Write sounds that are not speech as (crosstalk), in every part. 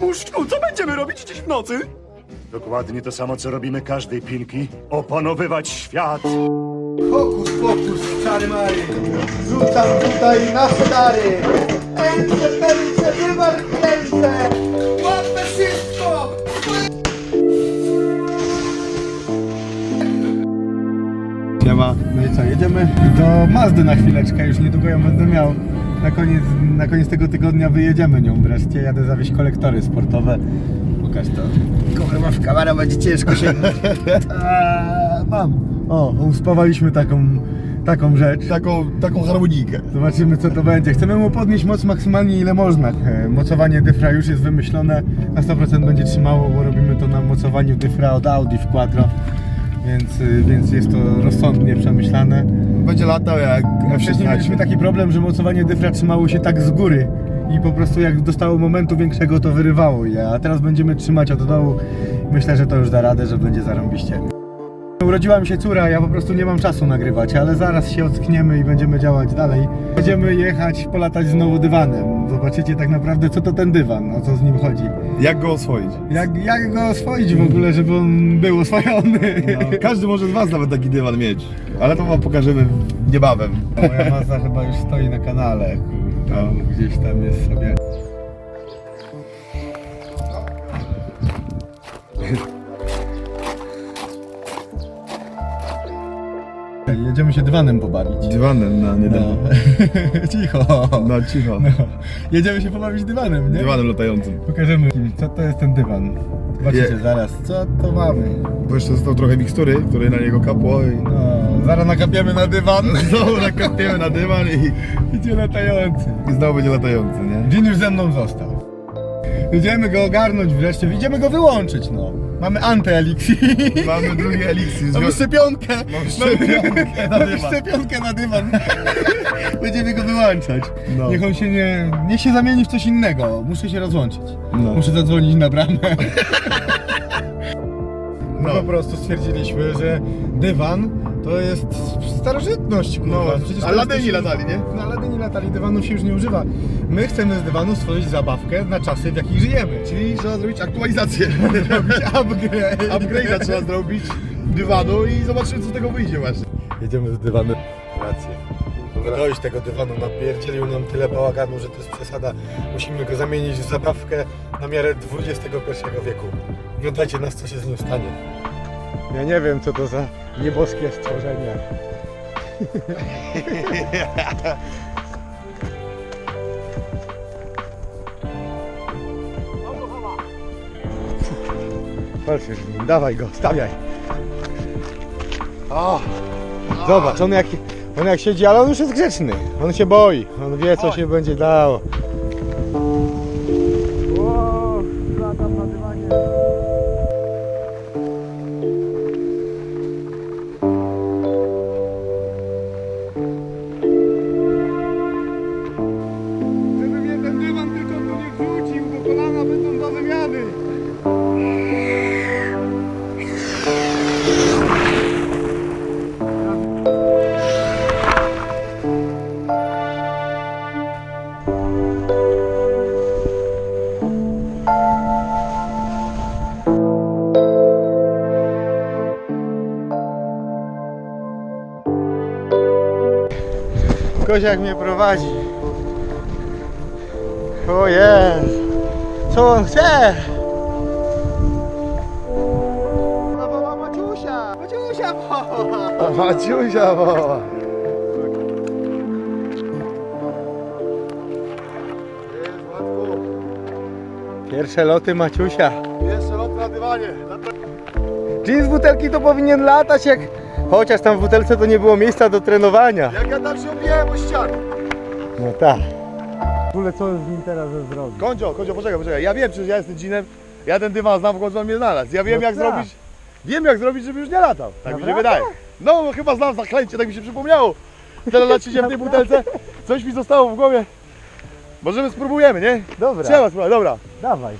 Muszczku, co będziemy robić dziś w nocy? Dokładnie to samo, co robimy każdej pinki. Opanowywać świat. Hokus pokus, czary mary. Rzucam tutaj na stary. Ręce, ręce, wywar ręce. Łapę wszystko. Siema, no i co, jedziemy do Mazdy na chwileczkę, już niedługo ją będę miał. Na koniec, na koniec tego tygodnia wyjedziemy nią wreszcie, jadę zawieźć kolektory sportowe. Pokaż to. Kurwa, w kamera będzie ciężko sięgnąć. (laughs) Eee, Mam. O, uspawaliśmy taką, taką rzecz. Taką, taką harmonijkę. Zobaczymy co to będzie. Chcemy mu podnieść moc maksymalnie ile można. E, Mocowanie dyfra już jest wymyślone. Na 100% będzie trzymało, bo robimy to na mocowaniu dyfra od Audi w Quattro. Więc, y, więc jest to rozsądnie przemyślane. Będzie latał jak Wcześniej mieliśmy F16. taki problem, że mocowanie dyfra trzymało się tak z góry. I po prostu jak dostało momentu większego, to wyrywało je. A teraz będziemy trzymać od dołu. Myślę, że to już da radę, że będzie zarąbiście. Urodziła mi się córa, ja po prostu nie mam czasu nagrywać, ale zaraz się ockniemy i będziemy działać dalej. Będziemy jechać, polatać znowu dywanem. Zobaczycie tak naprawdę co to ten dywan, o co z nim chodzi. Jak go oswoić? Jak, jak go oswoić w ogóle, żeby on był oswojony. Każdy może z Was nawet taki dywan mieć. Ale to Wam pokażemy niebawem. Moja masa chyba już stoi na kanale, kurde, gdzieś tam jest sobie. Jedziemy się dywanem pobawić. Dywanem na nie No. (laughs) Cicho. No cicho. No. Jedziemy się pobawić dywanem, nie? Dywanem latającym. Pokażemy, co to jest ten dywan. Zobaczycie Je- zaraz, co to mamy. Bo jeszcze został trochę mikstury, które na niego kapło i... No, zaraz nakapiemy na dywan. (laughs) Znowu nakapiemy na dywan i, Idzie latający. i znowu będzie latający, nie? Dzień już ze mną został. Idziemy go ogarnąć wreszcie, idziemy go wyłączyć, no. Mamy antyeliksir. Mamy drugi eliksir. (laughs) Mamy szczepionkę. Mamy szczepionkę na (laughs) dywan. szczepionkę na dywan. (laughs) Będziemy go wyłączać. No. Niech on się nie... Niech się zamieni w coś innego. Muszę się rozłączyć. No. Muszę zadzwonić na bramę. No. Po prostu stwierdziliśmy, że dywan to jest starożytność, kurwa. No, Przecież a ladyni latali, nie? No, ladyni latali, dywanów się już nie używa. My chcemy z dywanu stworzyć zabawkę na czasy, w jakich żyjemy. Czyli trzeba zrobić aktualizację. (laughs) Robić upgrade. Upgrade'a trzeba zrobić dywanu i zobaczymy co z tego wyjdzie właśnie. Jedziemy z dywanem. Rację. Dojść tego dywanu, napierdzielił nam tyle bałaganu, że to jest przesada. Musimy go zamienić w zabawkę na miarę XXI wieku. Oglądajcie nas, co się z nim stanie. Ja nie wiem, co to za nieboskie stworzenie. Walczysz z nim, dawaj go, stawiaj. O, zobacz, on jak, on jak siedzi, ale on już jest grzeczny. On się boi, on wie co się będzie dało. Koziak mnie prowadzi. O jest! Co on chce? No woła Maciusia! Maciusia woła! A Maciusia woła. Pierwsze loty Maciusia. Jeszcze lot na dywanie. Z butelki to powinien latać jak... Chociaż tam w butelce to nie było miejsca do trenowania. Jak ja tam się obijałem o ścianę. No tak. W ogóle co z nim teraz zrobić? Kondzio, Kondzio, poczekaj, poczekaj. Ja wiem, przecież ja jestem dzinem. Ja ten dywan znam, w końcu on mnie znalazł. Ja wiem No jak tak. zrobić. Wiem jak zrobić, żeby już nie latał. Tak mi się Naprawdę? wydaje. No chyba znam zaklęcie, tak mi się przypomniało. Teraz lacicie w tej butelce. Coś mi zostało w głowie. Możemy spróbujemy, nie? Dobra, Trzeba spróbować, dobra. dawaj.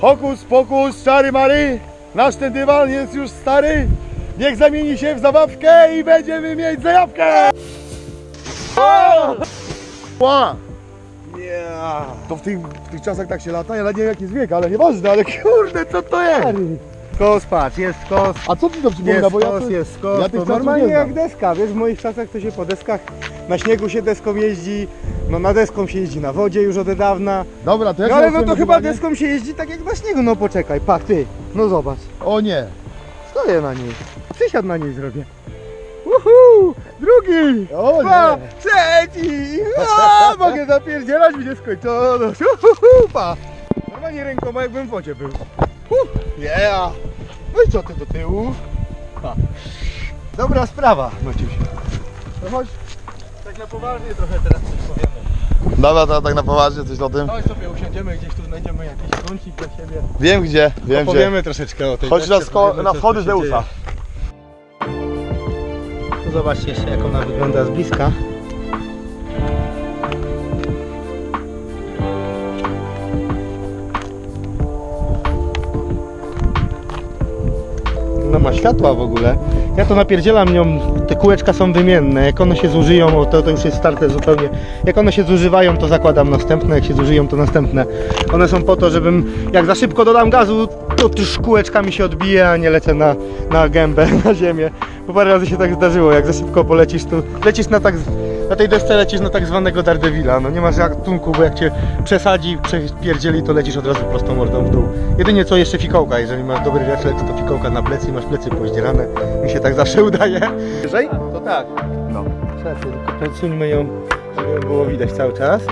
Hokus pokus, czary mary. Nasz ten dywan jest już stary. Niech zamieni się w zabawkę i będziemy mieć zajawkę! Ła! To w tych, w tych czasach tak się lata, ja nie wiem jaki jest wiek, ale nieważne, ale kurde, co to jest? Skos, patrz, jest skos. A co ci to przypomina, Jest bo ja skos, to... jest skos. ja tych to czasów normalnie nie jak znam. deska, wiesz, w moich czasach to się po deskach, na śniegu się deską jeździ, no na deską się jeździ na wodzie już od niedawna. Dobra, to jak No ale no to chyba deską się jeździ tak jak na śniegu, no poczekaj, pak ty, no zobacz, O nie. stoję na niej, przysiad na niej zrobię. Uhu, drugi, O dwa, nie. trzeci, a, (laughs) mogę zapierdzielać, będzie skończono, (laughs) Uhu, pa. Normalnie rękoma jakbym w wodzie był. Uh, yeah. No i co ty do tyłu? Pa. Dobra sprawa, Maciuś. No chodź, tak na poważnie trochę teraz coś powiemy. Dobra, to tak na poważnie coś o tym. Chodź sobie usiądziemy, gdzieś tu znajdziemy jakiś kącik dla siebie. Wiem gdzie, wiem gdzie. Opowiemy troszeczkę o tej Chodź na, sko- powiemy, na się Zeusa. Zobaczcie jeszcze jak ona wygląda z bliska. No ma światła w ogóle. Ja to napierdzielam nią, te kółeczka są wymienne. Jak one się zużyją, to, to już jest starte zupełnie. Jak one się zużywają, to zakładam następne, jak się zużyją, to następne. One są po to, żebym jak za szybko dodam gazu, to też kółeczkami się odbije, a nie lecę na, na gębę, (laughs) na ziemię. Bo parę razy się tak zdarzyło, jak za szybko polecisz, to lecisz na tak, na tej desce lecisz na tak zwanego Daredevila. No nie masz ratunku, bo jak cię przesadzi, przepierdzieli, to lecisz od razu prostą mordą w dół. Jedynie co jeszcze fikołka, jeżeli masz dobry refleks, to fikołka na plecy i masz plecy poździerane. Mi się tak zawsze udaje. Wyżej? To tak. No. Przesuńmy ją, żeby było widać cały czas.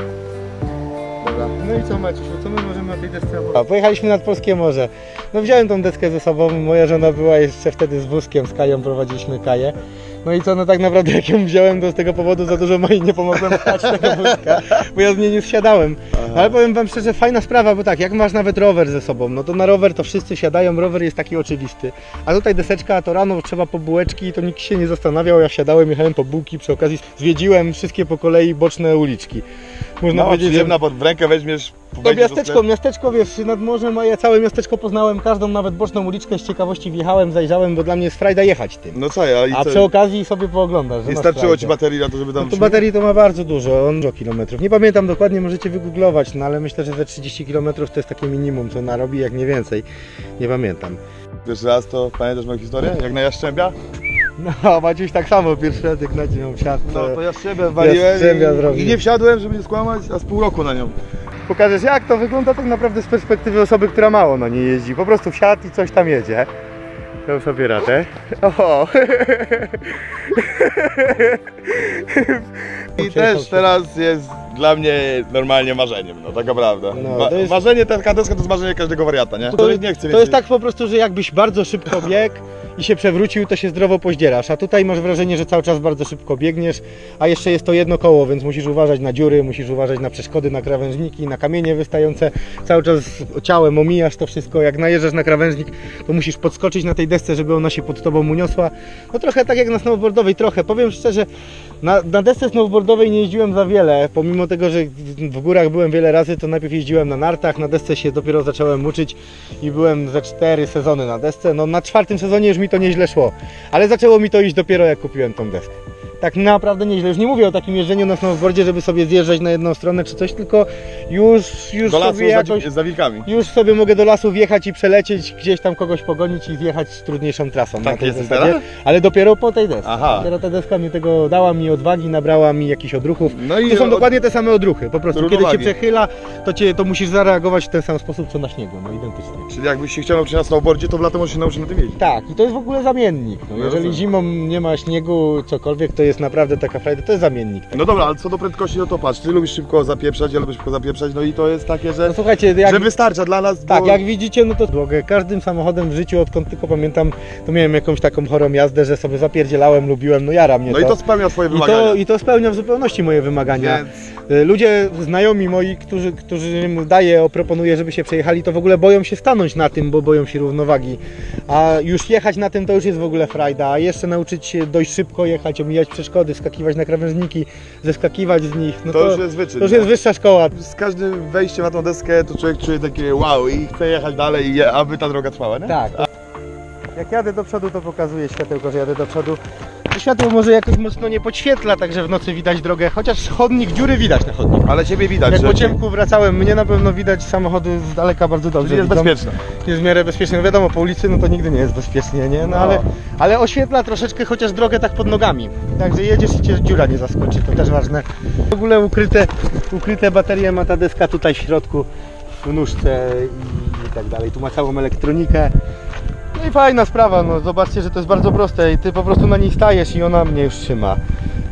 Dobra. No i co Maciusiu, co my możemy na tej desce opowiedzieć? Pojechaliśmy nad Polskie Morze. No wziąłem tą deskę ze sobą, moja żona była jeszcze wtedy z wózkiem, z Kają prowadziliśmy Kaję. No i co, no tak naprawdę jak ją wziąłem, to z tego powodu za dużo mojej nie pomogłem pchać tego wózka, bo ja z niej nie zsiadałem. No, ale powiem wam szczerze, fajna sprawa, bo tak, jak masz nawet rower ze sobą, no to na rower to wszyscy siadają, rower jest taki oczywisty. A tutaj deseczka, to rano trzeba po bułeczki, to nikt się nie zastanawiał, ja wsiadałem, jechałem po bułki, przy okazji zwiedziłem wszystkie po kolei boczne uliczki. Można No, powiedzieć, że przyjemna, pod w rękę weźmiesz, to miasteczko, miasteczko wiesz, nad morzem, a ja całe miasteczko poznałem, każdą nawet boczną uliczkę z ciekawości wjechałem, zajrzałem, bo dla mnie jest frajda jechać tym. No co ja, i A co? przy okazji sobie pooglądasz. Nie starczyło ci baterii na to, żeby tam No to baterii to ma bardzo dużo, on dużo kilometrów. Nie pamiętam dokładnie, możecie wygooglować, no ale myślę, że ze 30 km to jest takie minimum, co narobi, jak nie więcej. Nie pamiętam. Pierwszy raz to pamiętasz moją historię? Jak na Jaszczębia? No, Maciuś tak samo, pierwszy raz jak naciął wsiadł, No to... to Jaszczębia waliłem Jaszczębia i, zrobił. i nie wsiadłem, żeby nie skłamać, a z pół roku na nią. Pokażesz jak to wygląda tak naprawdę z perspektywy osoby, która mało na niej jeździ. Po prostu wsiadł i coś tam jedzie. Dał sobie radę. O! (laughs) I też teraz jest dla mnie normalnie marzeniem, no taka prawda. No, Ma- to jest- Marzenie, taka deska to jest marzenie każdego wariata, nie? To, nikt nie chce to więcej. jest tak po prostu, że jakbyś bardzo szybko biegł i się przewrócił, to się zdrowo poździerasz. A tutaj masz wrażenie, że cały czas bardzo szybko biegniesz, a jeszcze jest to jedno koło, więc musisz uważać na dziury, musisz uważać na przeszkody, na krawężniki, na kamienie wystające. Cały czas ciałem omijasz to wszystko. Jak najeżdżasz na krawężnik, to musisz podskoczyć na tej desce, żeby ona się pod tobą uniosła. No trochę tak jak na snowboardowej, trochę. Powiem szczerze, na, na desce snowboardowej nie jeździłem za wiele, pomimo tego, że w górach byłem wiele razy, to najpierw jeździłem na nartach, na desce się dopiero zacząłem uczyć i byłem ze cztery sezony na desce. No na czwartym sezonie już mi to nieźle szło, ale zaczęło mi to iść dopiero jak kupiłem tą deskę. Tak naprawdę nieźle. Już nie mówię o takim jeżdżeniu na snowboardzie, żeby sobie zjeżdżać na jedną stronę czy coś, tylko już, już Do lasu sobie za, jakoś... za wilkami. Już sobie mogę do lasu wjechać i przelecieć, gdzieś tam kogoś pogonić i zjechać trudniejszą trasą. Tak na tej jesteś zasadzie. teraz? Ale dopiero po tej desce. Aha. Dopiero ta deska mi tego dała mi odwagi, nabrała mi jakichś odruchów. No i To są od- dokładnie te same odruchy. Po prostu kiedy cię Równowagi. przechyla, to, cię, to musisz zareagować w ten sam sposób co na śniegu. No identycznie. Czyli jakbyś się chciał nauczyć na snowboardzie, to w lato możesz się nauczyć na tym jeździć. Tak, i to jest w ogóle zamiennik. No, No jeżeli zimą nie ma śniegu, cokolwiek, to jest naprawdę taka frajda, to jest zamiennik. No dobra, ale co do prędkości, no to patrz, ty lubisz szybko zapieprzać, ja lubię szybko zapieprzać, no i to jest takie, że, No słuchajcie, jak, że wystarcza dla nas, tak, bo... jak widzicie, no to drogę. Każdym samochodem w życiu, odkąd tylko pamiętam, to miałem jakąś taką chorą jazdę, że sobie zapierdzielałem, lubiłem, no jara mnie No i to spełnia twoje I wymagania. to, I to spełnia w zupełności moje wymagania. Y, Ludzie, znajomi moi, którzy, którzy im daję, proponuję, żeby się przejechali, to w ogóle boją się stanąć na tym, bo boją się równowagi. A już jechać na tym to już jest w ogóle frajda. A jeszcze nauczyć się dość szybko jechać, omijać przeszkody, skakiwać na krawężniki, zeskakiwać z nich. No to, to, już jest wyczyn. to już jest wyższa szkoła. Z każdym wejściem na tą deskę to człowiek czuje takie wow i chce jechać dalej, i aby ta droga trwała, nie? Tak. Jak jadę do przodu, to pokazuję światełko, że jadę do przodu. Światło może jakoś mocno nie podświetla, także w nocy widać drogę, chociaż chodnik, dziury widać na chodniku. Ale ciebie widać, Jak że po ciemku wracałem, mnie na pewno widać samochody z daleka bardzo dobrze. Czyli jest widzą. bezpieczne. Jest w miarę bezpiecznie. No wiadomo, po ulicy no to nigdy nie jest bezpiecznie, nie? No, No. Ale, ale oświetla troszeczkę chociaż drogę tak pod nogami. Także jedziesz i cię dziura nie zaskoczy, to też ważne. W ogóle ukryte, ukryte baterie ma ta deska tutaj w środku, w nóżce i tak dalej. Tu ma całą elektronikę. I fajna sprawa, no zobaczcie, że to jest bardzo proste i ty po prostu na niej stajesz i ona mnie już trzyma.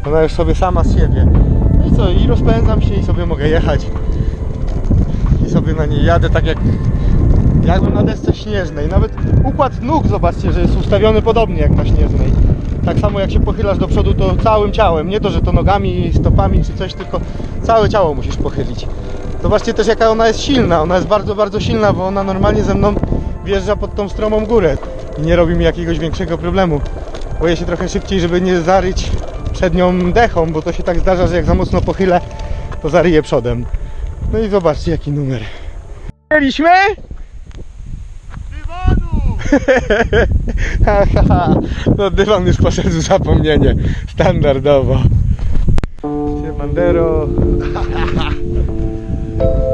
Ona już sobie sama z siebie. No i co, i rozpędzam się i sobie mogę jechać. I sobie na niej jadę tak jak jakbym na desce śnieżnej. Nawet układ nóg zobaczcie, że jest ustawiony podobnie jak na śnieżnej. Tak samo jak się pochylasz do przodu, to całym ciałem. Nie to, że to nogami, stopami czy coś, tylko całe ciało musisz pochylić. Zobaczcie też jaka ona jest silna. Ona jest bardzo, bardzo silna, bo ona normalnie ze mną wjeżdża pod tą stromą górę i nie robi mi jakiegoś większego problemu. Boję się trochę szybciej, żeby nie zaryć przed nią dechą, bo to się tak zdarza, że jak za mocno pochylę, to zaryję przodem. No i zobaczcie jaki numer. Byliśmy? Haha, (laughs) no dywan już poszedł w zapomnienie. Standardowo. Bandero. (laughs)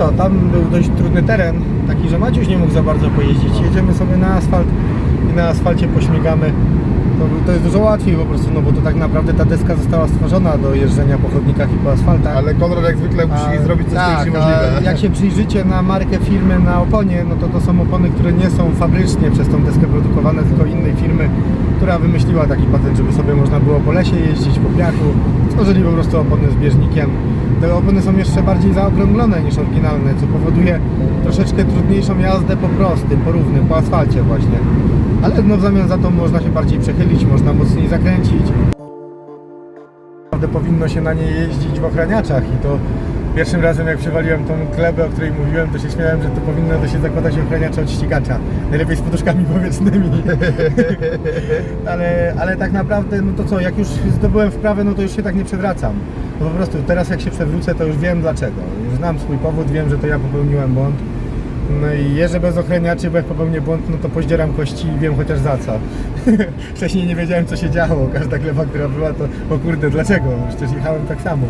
co, tam był dość trudny teren, taki, że Maciuś nie mógł za bardzo pojeździć. Jedziemy sobie na asfalt i na asfalcie pośmigamy. To, to jest dużo łatwiej po prostu, no bo to tak naprawdę ta deska została stworzona do jeżdżenia po chodnikach i po asfaltach. Ale Konrad jak zwykle musi A, zrobić coś, co tak, jest niemożliwe. a Jak się przyjrzycie na markę firmy na oponie, no to to są opony, które nie są fabrycznie przez tą deskę produkowane, tylko innej firmy, która wymyśliła taki patent, żeby sobie można było po lesie jeździć, po piachu. Stworzyli po prostu opony z bieżnikiem. Te opony są jeszcze bardziej zaokrąglone niż oryginalne, co powoduje troszeczkę trudniejszą jazdę po prostym, po równym, po asfalcie właśnie. Ale no w zamian za to można się bardziej przechylić, można mocniej zakręcić naprawdę powinno się na niej jeździć w ochraniaczach i to pierwszym razem jak przywaliłem tą klebę, o której mówiłem, to się śmiałem, że to powinno to się zakładać ochraniacze od ścigacza. Najlepiej z poduszkami powietrznymi. (laughs) ale, ale tak naprawdę, no to co, jak już zdobyłem wprawę, no to już się tak nie przewracam. No po prostu teraz jak się przewrócę, to już wiem dlaczego. Już znam swój powód, wiem, że to ja popełniłem błąd. No i jeżdżę bez ochraniaczy, bo jak popełnię błąd, no to poździeram kości i wiem chociaż za co. (laughs) Wcześniej nie wiedziałem co się działo, każda gleba, która była to, o kurde, dlaczego? Przecież jechałem tak samo.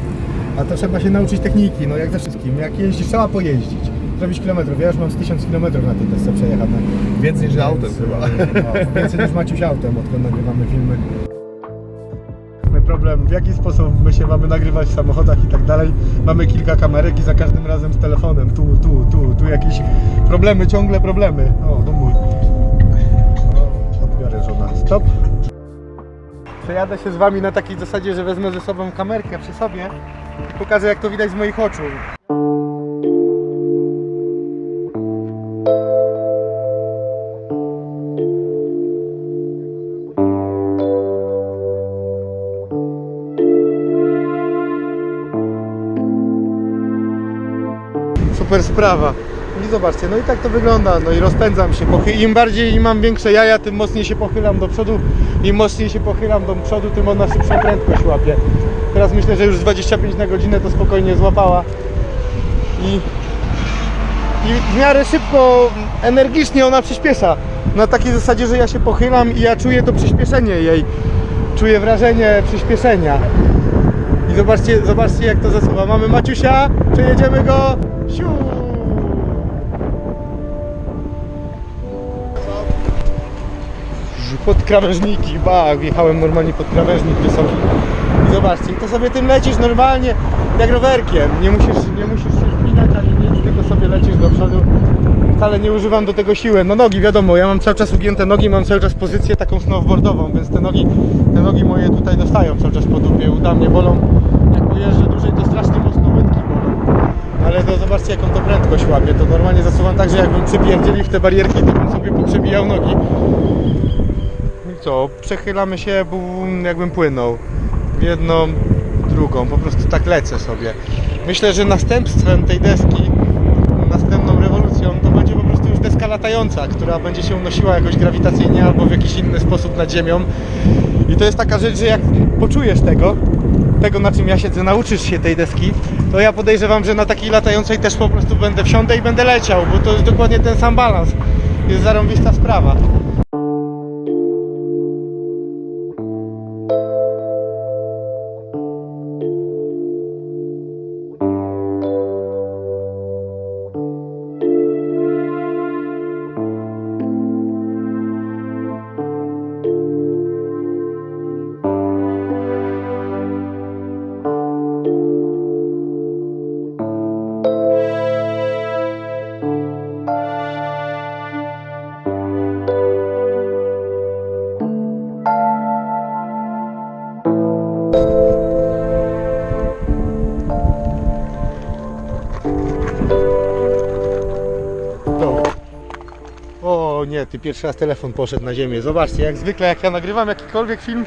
A to trzeba się nauczyć techniki, no jak ze wszystkim. Jak jeździsz, trzeba pojeździć. Zrobić kilometrów. Ja już mam z 1000 kilometrów na tej desce przejechane. Więcej niż autem chyba. No, więcej niż Maciuś autem, odkąd nagrywamy filmy. Mamy problem, w jaki sposób my się mamy nagrywać w samochodach i tak dalej. Mamy kilka kamerek i za każdym razem z telefonem. Tu, tu, tu, tu jakieś problemy, ciągle problemy. O, to mój. O, odbiorę żona. Stop. Przejadę się z wami na takiej zasadzie, że wezmę ze sobą kamerkę przy sobie pokażę jak to widać z moich oczu. Super sprawa. I zobaczcie, no i tak to wygląda, no i rozpędzam się. Im bardziej mam większe jaja, tym mocniej się pochylam do przodu. Im mocniej się pochylam do przodu, tym ona szybszą prędkość łapie. Teraz myślę, że już z 25 na godzinę to spokojnie złapała. I, I w miarę szybko, energicznie ona przyspiesza. Na takiej zasadzie, że ja się pochylam i ja czuję to przyspieszenie jej. Czuję wrażenie przyspieszenia. I zobaczcie, zobaczcie jak to zasuwa. Mamy Maciusia, przejedziemy go. Siu! Pod krawężniki, ba, wjechałem normalnie pod krawężnik wysoki. I zobaczcie, to sobie tym lecisz normalnie, jak rowerkiem. Nie musisz, nie musisz się spinać ani nic, tylko sobie lecisz do przodu. Wcale nie używam do tego siły. No nogi, wiadomo, ja mam cały czas ugięte nogi, mam cały czas pozycję taką snowboardową, więc te nogi, te nogi moje tutaj dostają cały czas po dupie, uda mnie bolą. Jak pojeżdżę dłużej, to strasznie. Ale to zobaczcie jaką to prędkość łapie. To normalnie zasuwam tak, że jakbym przypierdzieli w te barierki, to bym sobie poprzebijał nogi. I co, przechylamy się, bum, jakbym płynął. W jedną, drugą, po prostu tak lecę sobie. Myślę, że następstwem tej deski, następną rewolucją, to będzie po prostu już deska latająca, która będzie się unosiła jakoś grawitacyjnie albo w jakiś inny sposób nad ziemią. I to jest taka rzecz, że jak poczujesz tego, tego na czym ja siedzę, nauczysz się tej deski, to ja podejrzewam, że na takiej latającej też po prostu będę wsiądę i będę leciał, bo to jest dokładnie ten sam balans. jest zarąbista sprawa. O nie, ty pierwszy raz telefon poszedł na ziemię. Zobaczcie, jak zwykle jak ja nagrywam jakikolwiek film,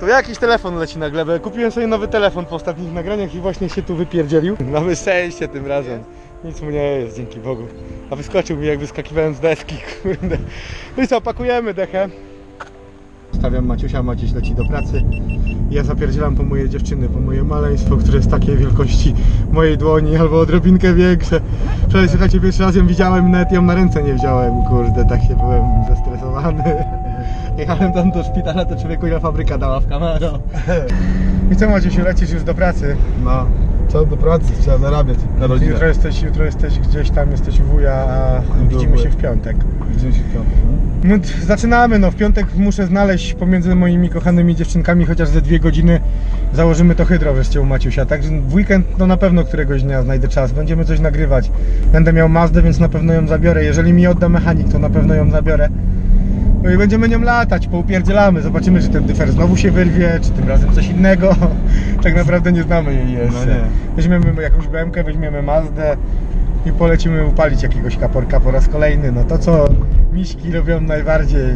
to jakiś telefon leci na glebę. Kupiłem sobie nowy telefon po ostatnich nagraniach i właśnie się tu wypierdzielił. Mamy szczęście tym razem. Nic mu nie jest, dzięki Bogu. A wyskoczył mi jak wyskakiwałem z deski, kurde. No i co, pakujemy dechę. Stawiam Maciusia, Maciuś leci do pracy. Ja zapierdzielam po moje dziewczyny, po moje maleństwo, które jest takiej wielkości mojej dłoni albo odrobinkę większe. Wczoraj słuchajcie, pierwszy raz ją widziałem, nawet ją na ręce nie wziąłem, kurde, tak się byłem zestresowany. Jechałem tam do szpitala, to człowieku ile fabryka dała w kamero. I co Maciusiu, lecisz już do pracy? No, co do pracy, trzeba zarabiać na rodzinę. Jutro jesteś, jutro jesteś gdzieś tam, jesteś wuja, a widzimy się w piątek. Widzimy się w piątek. No, t- zaczynamy, no w piątek muszę znaleźć pomiędzy moimi kochanymi dziewczynkami chociaż ze dwie godziny założymy to hydro wreszcie u Maciusia, także w weekend no na pewno któregoś dnia znajdę czas, będziemy coś nagrywać. Będę miał Mazdę, więc na pewno ją zabiorę, jeżeli mi odda mechanik, to na pewno ją zabiorę. No i będziemy nią latać, poupierdzielamy, zobaczymy czy ten dyfer znowu się wyrwie, czy tym razem coś innego. (laughs) tak naprawdę nie znamy jej jeszcze. No nie. Weźmiemy jakąś BMK, weźmiemy Mazdę i polecimy upalić jakiegoś kaporka po raz kolejny. No to co miśki lubią najbardziej. (laughs)